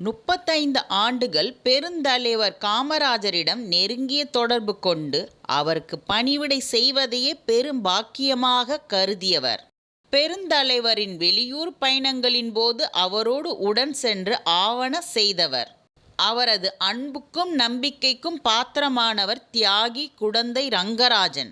முப்பத்தைந்து ஆண்டுகள் பெருந்தலைவர் காமராஜரிடம் நெருங்கிய தொடர்பு கொண்டு அவருக்கு பணிவிடை செய்வதையே பெரும் பாக்கியமாக கருதியவர். பெருந்தலைவரின் வெளியூர் பயணங்களின் போது அவரோடு உடன் சென்று ஆவண செய்தவர். அவரது அன்புக்கும் நம்பிக்கைக்கும் பாத்திரமானவர் தியாகி குடந்தை ரங்கராஜன்.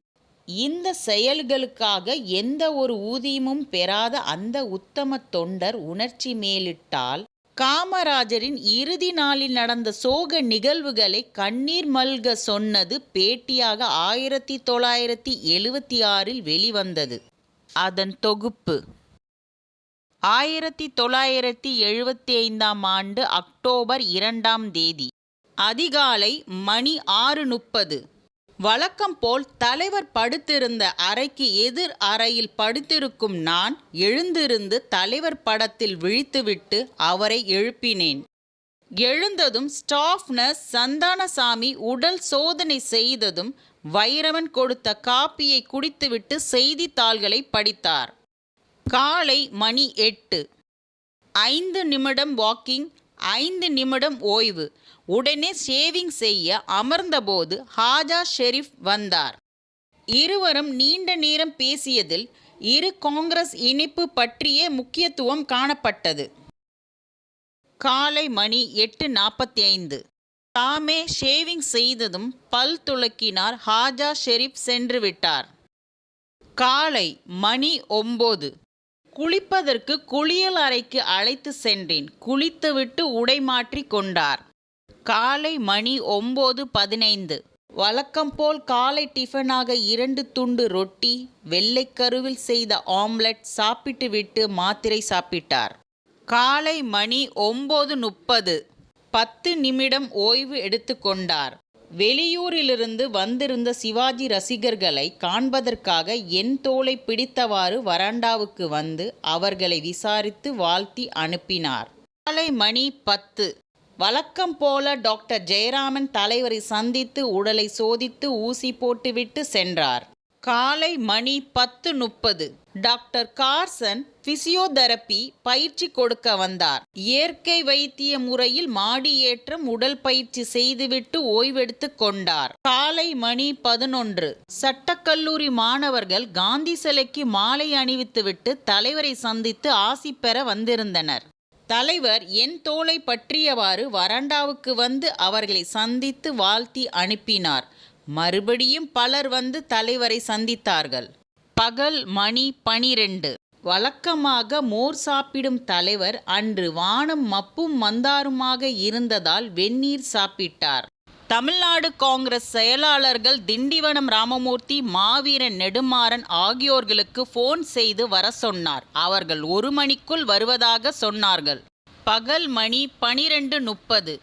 இந்த செயல்களுக்காக எந்த ஒரு ஊதியமும் பெறாத அந்த உத்தம தொண்டர் உணர்ச்சி மேலிட்டால் காமராஜரின் இறுதி நாளில் நடந்த சோக நிகழ்வுகளை கண்ணீர் மல்க சொன்னது பேட்டியாக ஆயிரத்தி தொள்ளாயிரத்தி எழுவத்தி ஆறில் வெளிவந்தது. அதன் தொகுப்பு. ஆயிரத்தி தொள்ளாயிரத்தி எழுபத்தி ஐந்தாம் ஆண்டு அக்டோபர் இரண்டாம் தேதி. அதிகாலை மணி ஆறு முப்பது. வழக்கம் போல் தலைவர் படுத்திருந்த அறைக்கு எதிர் அறையில் படுத்திருக்கும் நான் எழுந்திருந்து தலைவர் படத்தில் விழித்துவிட்டு அவரை எழுப்பினேன். எழுந்ததும் ஸ்டாஃப் நர்ஸ் சந்தானசாமி உடல் சோதனை செய்ததும் வைரவன் கொடுத்த காப்பியை குடித்துவிட்டு செய்தித்தாள்களை படித்தார். காலை மணி எட்டு. ஐந்து நிமிடம் வாக்கிங் ஐந்து நிமிடம் ஓய்வு. உடனே ஷேவிங் செய்ய அமர்ந்தபோது ஹாஜா ஷெரீப் வந்தார். இருவரும் நீண்ட நேரம் பேசியதில் இரு காங்கிரஸ் இணைப்பு பற்றியே முக்கியத்துவம் காணப்பட்டது. காலை மணி எட்டு நாற்பத்தி ஐந்து தாமே ஷேவிங் செய்ததும் பல் துளக்கினார் ஹாஜா ஷெரீப் சென்று விட்டார். காலை மணி ஒம்பது. குளிப்பதற்கு குளியல் அறைக்கு அழைத்து சென்றேன். குளித்துவிட்டு உடை மாற்றி கொண்டார். காலை மணி ஒம்பது பதினைந்து. வழக்கம் போல் காலை டிஃபனாக இரண்டு துண்டு ரொட்டி வெள்ளைக்கருவில் செய்த ஆம்லெட் சாப்பிட்டுவிட்டு மாத்திரை சாப்பிட்டார். காலை மணி ஒம்பது முப்பது. பத்து நிமிடம் ஓய்வு எடுத்துக்கொண்டார் வெளியூரிலிருந்து வந்திருந்த சிவாஜி ரசிகர்களை காண்பதற்காக என் தோலை பிடித்தவாறு வராண்டாவுக்கு வந்து அவர்களை விசாரித்து வாழ்த்தி அனுப்பினார். காலை மணி பத்து. வழக்கம் போல டாக்டர் ஜெயராமன் தலைவரை சந்தித்து உடலை சோதித்து ஊசி போட்டுவிட்டு சென்றார். காலை மணி பத்து முப்பது. டாக்டர் கார்சன் பிசியோதெரப்பி பயிற்சி கொடுக்க வந்தார். இயற்கை வைத்திய முறையில் மாடியேற்றம் உடல் பயிற்சி செய்துவிட்டு ஓய்வெடுத்து கொண்டார். காலை மணி பதினொன்று. சட்டக்கல்லூரி மாணவர்கள் காந்தி சிலைக்கு மாலை அணிவித்துவிட்டு தலைவரை சந்தித்து ஆசி பெற வந்திருந்தனர். தலைவர் என் தோலை பற்றியவாறு வராண்டாவுக்கு வந்து அவர்களை சந்தித்து வாழ்த்தி அனுப்பினார். மறுபடியும் பலர் வந்து தலைவரை சந்தித்தார்கள். பகல் மணி பனிரெண்டு. வழக்கமாக மோர் சாப்பிடும் தலைவர் அன்று வானம் மப்பும் மந்தாருமாக இருந்ததால் வெந்நீர் சாப்பிட்டார். தமிழ்நாடு காங்கிரஸ் செயலாளர்கள் திண்டிவனம் ராமமூர்த்தி மாவீரன் நெடுமாறன் ஆகியோர்களுக்கு ஃபோன் செய்து வர சொன்னார். அவர்கள் ஒரு மணிக்குள் வருவதாக சொன்னார்கள். பகல் மணி பனிரெண்டு முப்பது.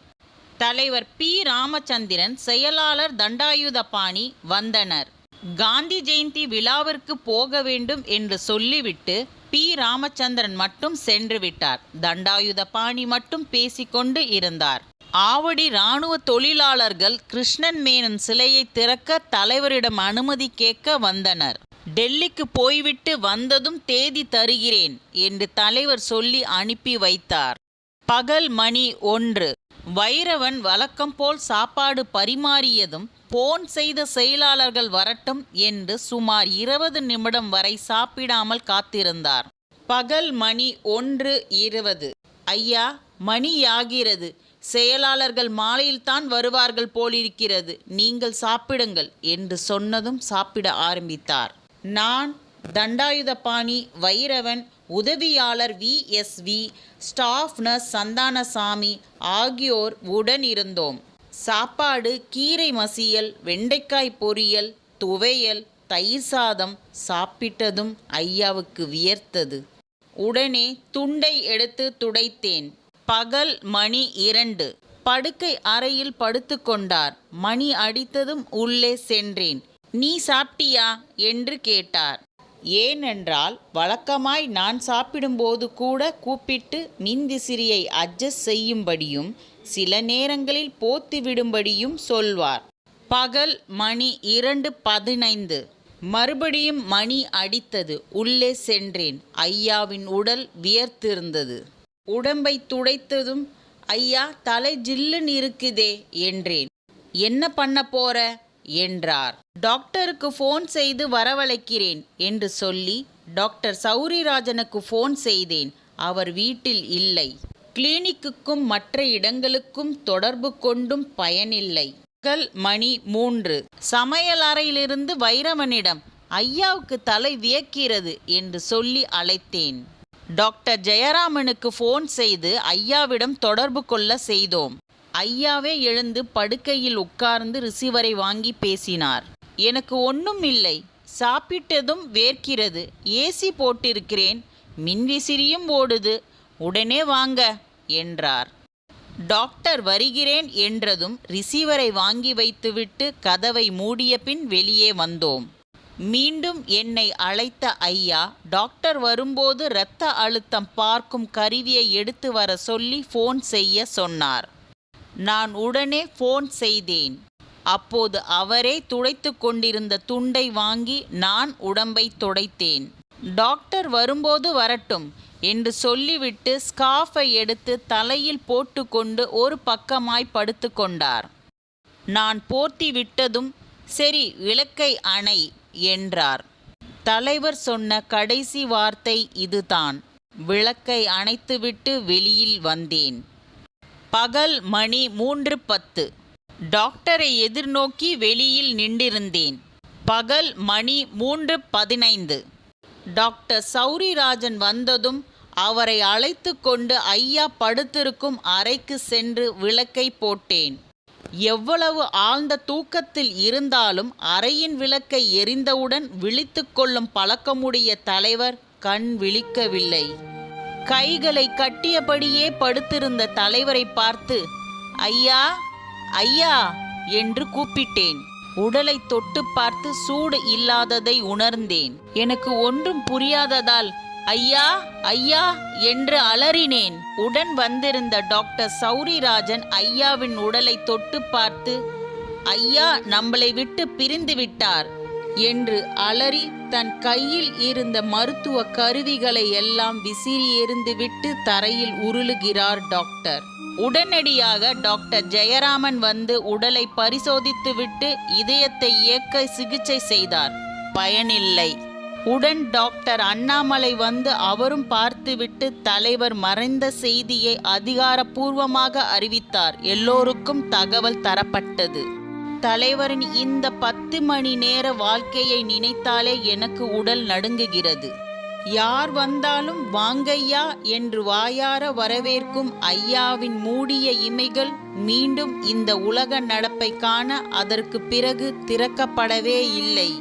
தலைவர் பி. ராமச்சந்திரன் செயலாளர் தண்டாயுதபாணி வந்தனர். காந்தி ஜெயந்தி விழாவிற்கு போக வேண்டும் என்று சொல்லிவிட்டு பி. ராமச்சந்திரன் மட்டும் சென்று விட்டார். தண்டாயுதபாணி மட்டும் பேசிக்கொண்டு இருந்தார். ஆவடி இராணுவ தொழிலாளர்கள் கிருஷ்ணன் மேனன் சிலையை திறக்க தலைவரிடம் அனுமதி கேட்க வந்தனர். டெல்லிக்கு போய்விட்டு வந்ததும் தேதி தருகிறேன் என்று தலைவர் சொல்லி அனுப்பி வைத்தார். பகல் மணி ஒன்று. வைரவன் வழக்கம் போல் சாப்பாடு பரிமாறியதும் போன் செய்த செயலாளர்கள் வரட்டும் என்று சுமார் இருபது நிமிடம் வரை சாப்பிடாமல் காத்திருந்தார். பகல் மணி ஒன்று இருபது. ஐயா மணியாகிறது செயலாளர்கள் மாலையில்தான் வருவார்கள் போலிருக்கிறது. நீங்கள் சாப்பிடுங்கள் என்று சொன்னதும் சாப்பிட ஆரம்பித்தார். நான் தண்டாயுதபாணி வைரவன் உதவியாளர் விஎஸ்வி ஸ்டாஃப் நர்ஸ் சந்தானசாமி ஆகியோர் உடன் இருந்தோம் சாப்பாடு கீரை மசியல் வெண்டைக்காய் பொரியல் துவையல் தயிர் சாதம் சாப்பிட்டதும் ஐயாவுக்கு வியர்த்தது. உடனே துண்டை எடுத்து துடைத்தேன். பகல் மணி இரண்டு. படுக்கை அறையில் படுத்துக்கொண்டார் மணி அடித்ததும் உள்ளே சென்றேன். நீ சாப்பிட்டியா? என்று கேட்டார். ஏனென்றால் வழக்கமாய் நான் சாப்பிடும்போது கூட கூப்பிட்டு மின்விசிறியை அட்ஜஸ்ட் செய்யும்படியும் சில நேரங்களில் போத்து விடும்படியும் சொல்வார். பகல் மணி இரண்டு பதினைந்து. மறுபடியும் மணி அடித்தது. உள்ளே சென்றேன். ஐயாவின் உடல் வியர்த்திருந்தது. உடம்பை துடைத்ததும் ஐயா தலை ஜில்லுன்னு இருக்குதே என்றேன். என்ன பண்ண போற? என்றார். டாக்டருக்கு ஃபோன் செய்து வரவழைக்கிறேன் என்று சொல்லி டாக்டர் சௌரிராஜனுக்கு ஃபோன் செய்தேன். அவர் வீட்டில் இல்லை. கிளினிக்குக்கும் மற்ற இடங்களுக்கும் தொடர்பு கொண்டும் பயனில்லை. பகல் மணி மூன்று. சமையல் அறையிலிருந்து வைரவனிடம் ஐயாவுக்கு தலை வியக்கிறது என்று சொல்லி அழைத்தேன். டாக்டர் ஜெயராமனுக்கு ஃபோன் செய்து ஐயாவிடம் தொடர்பு கொள்ள செய்தோம். ஐயாவே எழுந்து படுக்கையில் உட்கார்ந்து ரிசீவரை வாங்கி பேசினார். எனக்கு ஒன்றும் இல்லை. சாப்பிட்டதும் வேர்க்கிறது. ஏசி போட்டிருக்கிறேன். மின்விசிறியும் ஓடுது. உடனே வாங்க என்றார். டாக்டர் வருகிறேன் என்றதும் ரிசீவரை வாங்கி வைத்துவிட்டு கதவை மூடிய பின் வெளியே வந்தோம். மீண்டும் என்னை அழைத்த ஐயா டாக்டர் வரும்போது இரத்த அழுத்தம் பார்க்கும் கருவியை எடுத்து வர சொல்லி ஃபோன் செய்ய சொன்னார். நான் உடனே ஃபோன் செய்தேன். அப்போது அவரே துடைத்து கொண்டிருந்த துண்டை வாங்கி நான் உடம்பை துடைத்தேன். டாக்டர் வரும்போது வரட்டும் என்று சொல்லிவிட்டு ஸ்காஃபை எடுத்து தலையில் போட்டுக்கொண்டு ஒரு பக்கமாய் படுத்து கொண்டார். நான் போர்த்தி விட்டதும் சரி விளக்கை அணை என்றார். தலைவர் சொன்ன கடைசி வார்த்தை இதுதான். விளக்கை அணைத்துவிட்டு வெளியில் வந்தேன். பகல் மணி மூன்று பத்து. டாக்டரை எதிர்நோக்கி வெளியில் நின்றிருந்தேன். பகல் மணி மூன்று பதினைந்து. டாக்டர் சௌரிராஜன் வந்ததும் அவரை அழைத்து கொண்டு ஐயா படுத்திருக்கும் அறைக்கு சென்று விளக்கை போட்டேன். எவ்வளவு ஆழ்ந்த தூக்கத்தில் இருந்தாலும் அறையின் விளக்கை எரிந்தவுடன் விழித்து கொள்ளும் பழக்கமுடைய தலைவர் கண் விழிக்கவில்லை. கைகளை கட்டியபடியே படுத்திருந்த தலைவரை பார்த்து ஐயா ஐயா என்று கூப்பிட்டேன். உடலை தொட்டு பார்த்து சூடு இல்லாததை உணர்ந்தேன். எனக்கு ஒன்றும் புரியாததால் ஐயா ஐயா என்று அலறினேன். உடன் வந்திருந்த டாக்டர் சௌரிராஜன் ஐயாவின் உடலை தொட்டு பார்த்து ஐயா நம்மளை விட்டு பிரிந்து விட்டார். என்று அலறி தன் கையில் இருந்த மருத்துவ கருவிகளை எல்லாம் விசிறி எறிந்துவிட்டு தரையில் உருளுகிறார் டாக்டர். உடனடியாக டாக்டர் ஜெயராமன் வந்து உடலை பரிசோதித்துவிட்டு இதயத்தை இயக்க சிகிச்சை செய்தார். பயனில்லை. உடன் டாக்டர் அண்ணாமலை வந்து அவரும் பார்த்துவிட்டு தலைவர் மறைந்த செய்தியை அதிகாரப்பூர்வமாக அறிவித்தார். எல்லோருக்கும் தகவல் தரப்பட்டது. தலைவரின் இந்த பத்து மணி நேர வாழ்க்கையை நினைத்தாலே எனக்கு உடல் நடுங்குகிறது. யார் வந்தாலும் வாங்கையா என்று வாயார வரவேற்கும் ஐயாவின் மூடிய இமைகள் மீண்டும் இந்த உலக நடப்பை காண அதற்கு பிறகு திறக்கப்படவே இல்லை.